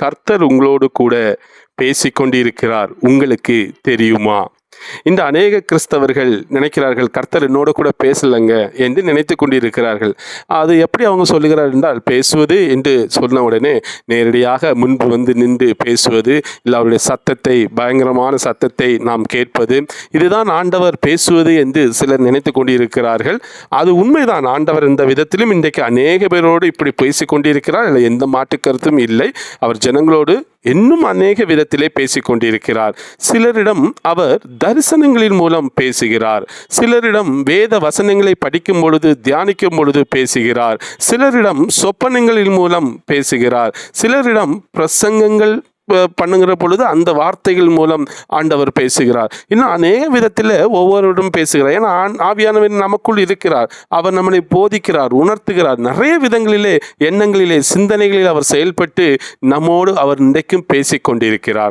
கர்த்தர் உங்களோடு கூட பேசிக்கொண்டிருக்கிறார். உங்களுக்கு தெரியுமா? இந்த அநேக கிறிஸ்தவர்கள் நினைக்கிறார்கள் கர்த்தர் என்னோட கூட பேசலைங்க என்று நினைத்து கொண்டிருக்கிறார்கள். அது எப்படி அவங்க சொல்லுகிறார் என்றால் பேசுவது என்று சொன்ன உடனே நேரடியாக முன்பு வந்து நின்று பேசுவது இல்லை அவருடைய சத்தத்தை பயங்கரமான சத்தத்தை நாம் கேட்பது இதுதான் ஆண்டவர் பேசுவது என்று சிலர் நினைத்து கொண்டிருக்கிறார்கள். அது உண்மைதான் ஆண்டவர் இந்த விதத்திலும் இன்றைக்கு அநேக பேரோடு இப்படி பேசிக்கொண்டிருக்கிறார் இல்லை எந்த மாட்டு கருத்தும் இல்லை. அவர் ஜனங்களோடு இன்னும் அநேக விதத்திலே பேசிக் கொண்டிருக்கிறார் சிலரிடம் அவர் தரிசனங்களின் மூலம் பேசுகிறார். சிலரிடம் வேத வசனங்களை படிக்கும் பொழுது தியானிக்கும் பொழுது பேசுகிறார். சிலரிடம் சொப்பனங்களின் மூலம் பேசுகிறார். சிலரிடம் பிரசங்கங்கள் பண்ணுங்கிற பொழுது அந்த வார்த்தைகள் மூலம் ஆண்டவர் பேசுகிறார். இன்னும் அநேக விதத்தில் ஒவ்வொருவரும் பேசுகிறார். ஏன்னா ஆண் ஆவியானவர் நமக்குள் இருக்கிறார். அவர் நம்மளை போதிக்கிறார் உணர்த்துகிறார். நிறைய விதங்களிலே எண்ணங்களிலே சிந்தனைகளில் அவர் செயல்பட்டு நம்மோடு அவர் இன்றைக்கும் பேசிக் கொண்டிருக்கிறார்